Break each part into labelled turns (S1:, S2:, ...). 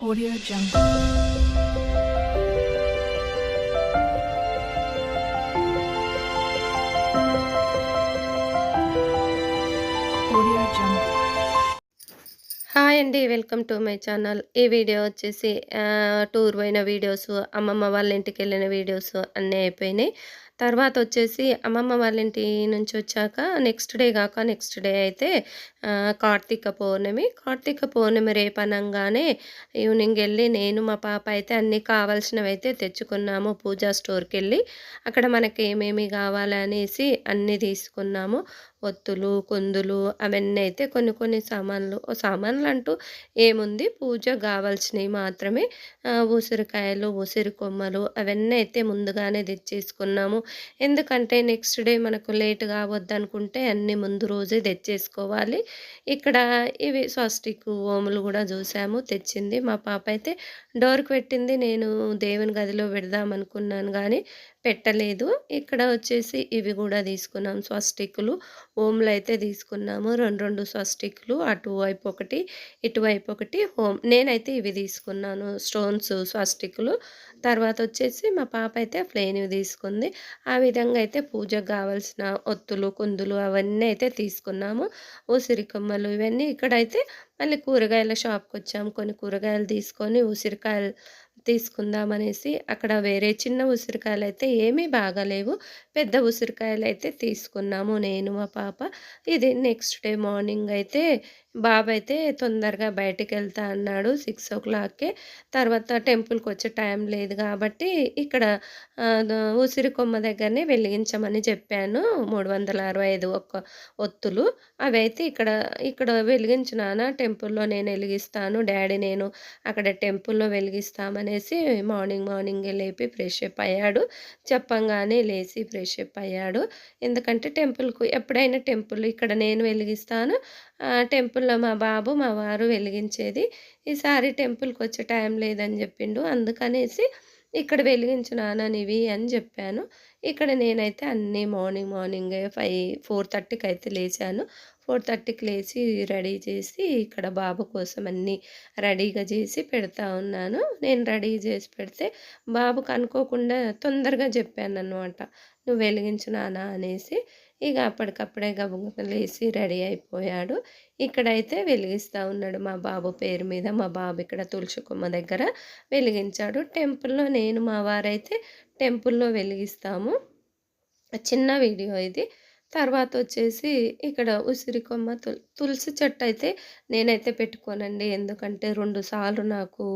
S1: Audio Jungle.
S2: Hi అండి welcome to my channel ఈ video వచ్చేసి టూర్ పోయిన వీడియోస్ అమ్మమ్మ వాళ్ళ ఇంటికి వెళ్ళిన వీడియోస్ అన్నీ అయిపోయినాయి. తర్వాత వచ్చేసి అమ్మమ్మ వాళ్ళ ఇంటి నుంచి వచ్చాక నెక్స్ట్ డే కాక నెక్స్ట్ డే అయితే కార్తీక పౌర్ణమి. కార్తీక పౌర్ణమి రేపు ఈవినింగ్ వెళ్ళి నేను మా పాప అయితే అన్నీ కావాల్సినవి అయితే తెచ్చుకున్నాము. పూజా స్టోర్కి వెళ్ళి అక్కడ మనకి ఏమేమి కావాలనేసి అన్నీ తీసుకున్నాము. ఒత్తులు కుందులు అవన్నీ అయితే కొన్ని కొన్ని సామాన్లు సామాన్లు అంటూ ఏముంది? పూజ కావాల్సినవి మాత్రమే ఉసిరికాయలు ఉసిరి కొమ్మలు అవన్నీ అయితే ముందుగానే తెచ్చేసుకున్నాము. ఎందుకంటే నెక్స్ట్ డే మనకు లేట్ కావద్దనుకుంటే అన్నీ ముందు రోజే తెచ్చేసుకోవాలి. ఇక్కడ ఇవి స్వస్టిక్ ఓములు కూడా చూసాము తెచ్చింది. మా పాప అయితే డోర్కి పెట్టింది నేను దేవుని గదిలో పెడదాం అనుకున్నాను కానీ పెట్టలేదు. ఇక్కడ వచ్చేసి ఇవి కూడా తీసుకున్నాం స్వస్టిక్లు హోమ్లు అయితే తీసుకున్నాము. రెండు రెండు స్వస్టిక్లు అటువైపు ఒకటి ఇటువైపు ఒకటి హోమ్. నేనైతే ఇవి తీసుకున్నాను. స్టోన్స్ స్వస్టిక్లు తర్వాత వచ్చేసి మా పాప అయితే ప్లెయిన్వి తీసుకుంది. ఆ విధంగా అయితే పూజకు కావాల్సిన ఒత్తులు కుందులు అవన్నీ అయితే తీసుకున్నాము. ఉసిరి కొమ్మలు ఇవన్నీ ఇక్కడైతే మళ్ళీ కూరగాయల షాప్కి వచ్చాము. కొన్ని కూరగాయలు తీసుకొని ఉసిరికాయలు తీసుకుందామనేసి అక్కడ వేరే చిన్న ఉసిరికాయలు అయితే ఏమీ బాగాలేవు. పెద్ద ఉసిరికాయలు అయితే తీసుకున్నాము నేను మా పాప. ఇది నెక్స్ట్ డే మార్నింగ్ అయితే బాబు అయితే తొందరగా బయటికి వెళ్తా అన్నాడు సిక్స్ ఓ క్లాక్కే. తర్వాత టెంపుల్కి వచ్చే టైం లేదు కాబట్టి ఇక్కడ ఉసిరి కొమ్మ దగ్గరనే వెలిగించమని చెప్పాను. మూడు వందల అరవై ఐదు ఒక్క ఒత్తులు. అవి అయితే ఇక్కడ ఇక్కడ వెలిగించినానా టెంపుల్లో నేను వెలిగిస్తాను. డాడీ నేను అక్కడ టెంపుల్లో వెలిగిస్తామనేసి మార్నింగ్ మార్నింగ్ లేపి ఫ్రెష్ అప్ అయ్యాడు. చెప్పంగానే లేచి ఫ్రెష్ అప్ అయ్యాడు. ఎందుకంటే టెంపుల్కు ఎప్పుడైనా టెంపుల్ ఇక్కడ నేను వెలిగిస్తాను. టెంపుల్లో మా బాబు మా వారు వెలిగించేది. ఈసారి టెంపుల్కి వచ్చే టైం లేదని చెప్పిండు. అందుకనేసి ఇక్కడ వెలిగించున్నాను ఇవి అని చెప్పాను. ఇక్కడ నేనైతే అన్నీ మార్నింగ్ మార్నింగ్ ఫైవ్ ఫోర్ థర్టీకి అయితే లేచాను. ఫోర్ థర్టీకి లేచి రెడీ చేసి ఇక్కడ బాబు కోసం అన్నీ రెడీగా చేసి పెడతా ఉన్నాను. నేను రెడీ చేసి పెడితే బాబుకు అనుకోకుండా తొందరగా చెప్పాను అనమాట నువ్వు వెలిగించు నానా అనేసి. ఇక అప్పటికప్పుడే గబగబా లేచి రెడీ అయిపోయాడు. ఇక్కడైతే వెలిగిస్తూ ఉన్నాడు మా బాబు పేరు మీద. మా బాబు ఇక్కడ తులసి కొమ్మ దగ్గర వెలిగించాడు. టెంపుల్లో నేను మా వారైతే టెంపుల్లో వెలిగిస్తాము. చిన్న వీడియో ఇది. తర్వాత వచ్చేసి ఇక్కడ ఉసిరి కొమ్మ తుల్ తులసి చెట్టు అయితే నేనైతే పెట్టుకోనండి. ఎందుకంటే రెండు సార్లు నాకు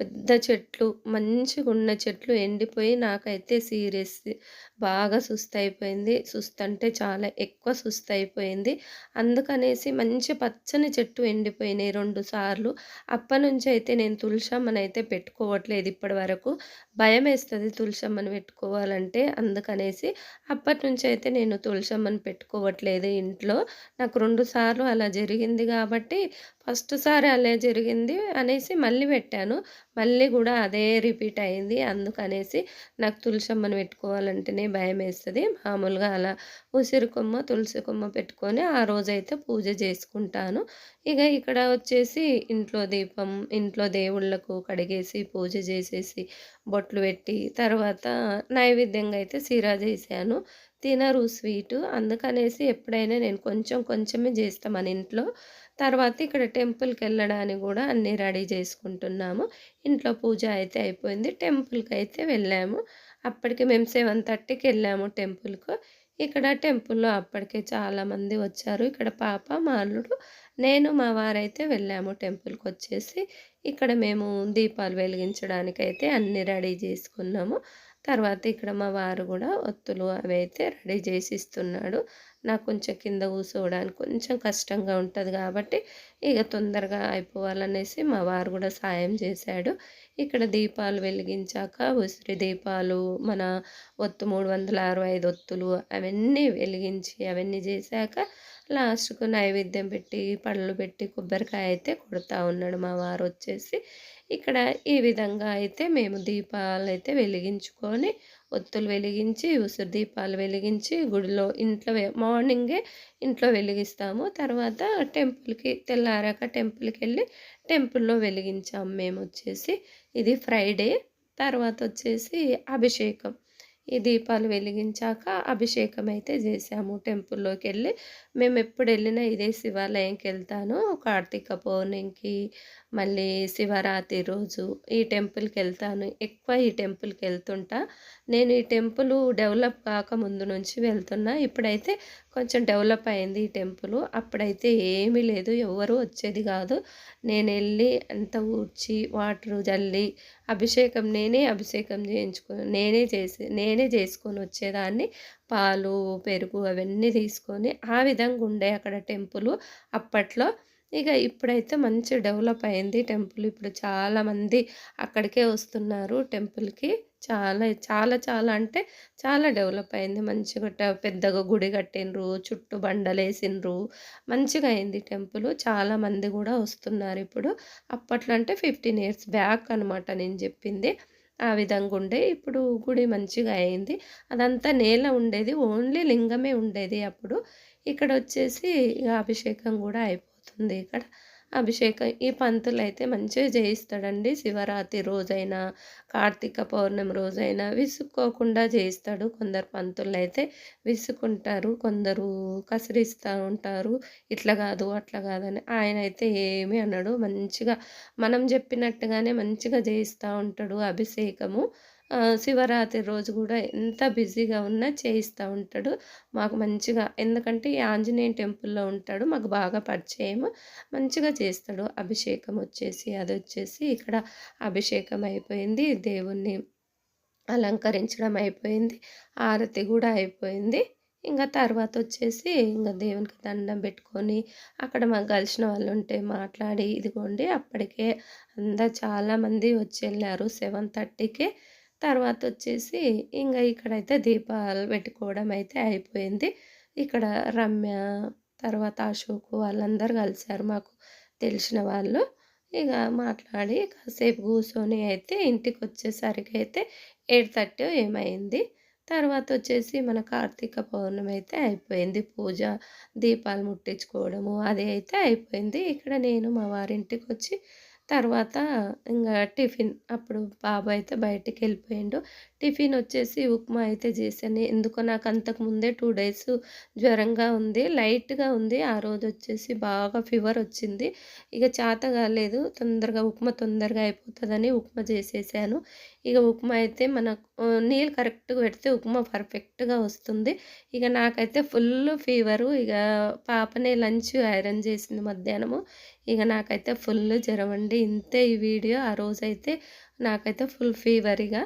S2: పెద్ద చెట్లు మంచిగా ఉన్న చెట్లు ఎండిపోయి నాకైతే సీరియస్. బాగా సుస్థ అయిపోయింది సుస్థ అంటే చాలా ఎక్కువ సుస్థ అయిపోయింది అందుకనేసి మంచి పచ్చని చెట్టు ఎండిపోయినాయి రెండు సార్లు. అప్పటి నుంచి అయితే నేను తులసమ్మని అయితే పెట్టుకోవట్లేదు ఇప్పటి వరకు భయం వేస్తుంది తులసమ్మని పెట్టుకోవాలంటే. అందుకనేసి అప్పటి నుంచి అయితే నేను తులసమ్మని పెట్టుకోవట్లేదు ఇంట్లో. నాకు రెండు సార్లు అలా జరిగింది కాబట్టి ఫస్ట్ సారి అలా జరిగింది అనేసి మళ్ళీ పెట్టాను. మళ్ళీ కూడా అదే రిపీట్ అయింది. అందుకనేసి నాకు తులసమ్మను పెట్టుకోవాలంటేనే భయం వేస్తుంది. మామూలుగా అలా ఉసిరి కొమ్మ తులసి కొమ్మ పెట్టుకొని ఆ రోజైతే పూజ చేసుకుంటాను. ఇక ఇక్కడ వచ్చేసి ఇంట్లో దీపం ఇంట్లో దేవుళ్ళకు కడిగేసి పూజ చేసేసి బొట్లు పెట్టి తర్వాత నైవేద్యంగా అయితే సిరా చేశాను. తినరు స్వీటు. అందుకనేసి ఎప్పుడైనా నేను కొంచెం కొంచెమే చేస్తాం మన ఇంట్లో. తర్వాత ఇక్కడ టెంపుల్కి వెళ్ళడానికి కూడా అన్నీ రెడీ చేసుకుంటున్నాము. ఇంట్లో పూజ అయితే అయిపోయింది. టెంపుల్కి అయితే వెళ్ళాము. అప్పటికి మేము సెవెన్ థర్టీకి వెళ్ళాము టెంపుల్కు. ఇక్కడ టెంపుల్లో అప్పటికే చాలామంది వచ్చారు. ఇక్కడ పాప మా అల్లుడు నేను మా వారైతే వెళ్ళాము టెంపుల్కి వచ్చేసి. ఇక్కడ మేము దీపాలు వెలిగించడానికి అయితే అన్నీ రెడీ చేసుకున్నాము. తర్వాత ఇక్కడ మా వారు కూడా ఒత్తులు అవి అయితే రెడీ చేసి ఇస్తున్నాడు నాకు కొంచెం కింద కూర్చోవడానికి కొంచెం కష్టంగా ఉంటుంది కాబట్టి ఇక తొందరగా అయిపోవాలనేసి మా వారు కూడా సాయం చేశాడు. ఇక్కడ దీపాలు వెలిగించాక ఉసిరి దీపాలు మన ఒత్తు మూడు వందల అరవై ఐదు ఒత్తులు అవన్నీ వెలిగించి అవన్నీ చేశాక లాస్ట్కు నైవేద్యం పెట్టి పళ్ళు పెట్టి కొబ్బరికాయ అయితే కొడతా ఉన్నాడు మా వారు వచ్చేసి. ఇక్కడ ఈ విధంగా అయితే మేము దీపాలు అయితే వెలిగించుకొని ఒత్తులు వెలిగించి ఉసిరి దీపాలు వెలిగించి గుడిలో ఇంట్లో మార్నింగే ఇంట్లో వెలిగిస్తాము. తర్వాత టెంపుల్కి తెల్లారాక టెంపుల్కి వెళ్ళి టెంపుల్లో వెలిగించాము మేము వచ్చేసి. ఇది ఫ్రైడే తర్వాత వచ్చేసి అభిషేకం. ఈ దీపాలు వెలిగించాక అభిషేకం అయితే చేసాము టెంపుల్లోకి వెళ్ళి. మేము ఎప్పుడు వెళ్ళినా ఇదే శివాలయంకి వెళ్తాను. కార్తీక పౌర్ణమికి మళ్ళీ శివరాత్రి రోజు ఈ టెంపుల్కి వెళ్తాను ఎక్కువ ఈ టెంపుల్కి వెళ్తుంటా నేను ఈ టెంపుల్ డెవలప్ కాక ముందు నుంచి వెళ్తున్నా. ఇప్పుడైతే కొంచెం డెవలప్ అయింది ఈ టెంపుల్. అప్పుడైతే ఏమీ లేదు. ఎవరు వచ్చేది కాదు. నేను వెళ్ళి అంత ఊడ్చి వాటర్ జల్లి అభిషేకం నేనే అభిషేకం చేయించుకొని నేనే చేసి నేనే చేసుకొని వచ్చేదాన్ని. పాలు పెరుగు అవన్నీ తీసుకొని ఆ విధంగా ఉండే అక్కడ టెంపుల్. అప్పట్లో ఇక ఇప్పుడైతే మంచి డెవలప్ అయింది టెంపుల్. ఇప్పుడు చాలామంది అక్కడికే వస్తున్నారు టెంపుల్కి. చాలా చాలా చాలా అంటే చాలా డెవలప్ అయింది. మంచిగా పెద్దగా గుడి కట్టిండ్రు చుట్టూ బండలేసినరు మంచిగా అయింది టెంపుల్. చాలామంది కూడా వస్తున్నారు ఇప్పుడు. అప్పట్లో అంటే ఫిఫ్టీన్ ఇయర్స్ బ్యాక్ అనమాట నేను చెప్పింది. ఆ విధంగా ఉండే. ఇప్పుడు గుడి మంచిగా అయింది. అదంతా నేల ఉండేది. ఓన్లీ లింగమే ఉండేది అప్పుడు. ఇక్కడ వచ్చేసి ఇక అభిషేకం కూడా అయిపోయింది జరుగుతుంది. ఇక్కడ అభిషేకం. ఈ పంతులు అయితే మంచిగా చేయిస్తాడండి శివరాత్రి రోజైనా కార్తీక పౌర్ణమి రోజైనా విసుక్కోకుండా చేయిస్తాడు కొందరు పంతులు అయితే విసుకుంటారు కొందరు కసిరిస్తూ ఉంటారు. ఇట్లా కాదు అట్లా కాదని ఆయన అయితే ఏమీ అన్నాడు మంచిగా మనం చెప్పినట్టుగానే మంచిగా చేయిస్తూ ఉంటాడు అభిషేకము. శివరాత్రి రోజు కూడా ఎంత బిజీగా ఉన్నా చేయిస్తూ ఉంటాడు. మాకు మంచిగా ఎందుకంటే ఈ ఆంజనేయ టెంపుల్లో ఉంటాడు. మాకు బాగా పరిచయం మంచిగా చేస్తాడు. అభిషేకం వచ్చేసి అది వచ్చేసి ఇక్కడ అభిషేకం అయిపోయింది. దేవుణ్ణి అలంకరించడం అయిపోయింది. ఆరతి కూడా అయిపోయింది. ఇంకా తర్వాత వచ్చేసి ఇంకా దేవునికి దండం పెట్టుకొని అక్కడ మాకు కలిసిన వాళ్ళు ఉంటే మాట్లాడి ఇదిగోండి అప్పటికే అందరు చాలామంది వచ్చి వెళ్ళారు. సెవెన్ థర్టీకే తర్వాత వచ్చేసి ఇంకా ఇక్కడైతే దీపాలు పెట్టుకోవడం అయితే అయిపోయింది. ఇక్కడ రమ్య తర్వాత అశోక్ వాళ్ళందరూ కలిశారు మాకు తెలిసిన వాళ్ళు. ఇక మాట్లాడి కాసేపు కూర్చొని అయితే ఇంటికి వచ్చేసరికి అయితే ఎయిట్ థర్టీ ఏమైంది. తర్వాత వచ్చేసి మన కార్తీక పౌర్ణమి అయితే అయిపోయింది. పూజ దీపాలు ముట్టించుకోవడము అది అయితే అయిపోయింది. ఇక్కడ నేను మా వారింటికి వచ్చి తర్వాత ఇంకా టిఫిన్ అప్పుడు బాబు అయితే బయటికి వెళ్ళిపోయిండు. టిఫిన్ వచ్చేసి ఉప్మా అయితే చేశాను. ఎందుకో నాకు అంతకు ముందే టూ డేస్ జ్వరంగా ఉంది లైట్గా ఉంది. ఆ రోజు వచ్చేసి బాగా ఫీవర్ వచ్చింది. ఇక చేత కాలేదు. తొందరగా ఉప్మా తొందరగా అయిపోతుందని ఉప్మా చేసేసాను. ఇక ఉప్మా అయితే మన నీళ్ళు కరెక్ట్గా పెడితే ఉప్మా పర్ఫెక్ట్గా వస్తుంది. ఇక నాకైతే ఫుల్ ఫీవరు. ఇక పాపనే లంచ్ ఐరన్ చేసింది మధ్యాహ్నము. ఇక నాకైతే ఫుల్ జ్వరం అండి. ఇంతే ఈ వీడియో. ఆ రోజైతే నాకైతే ఫుల్ ఫీవర్గా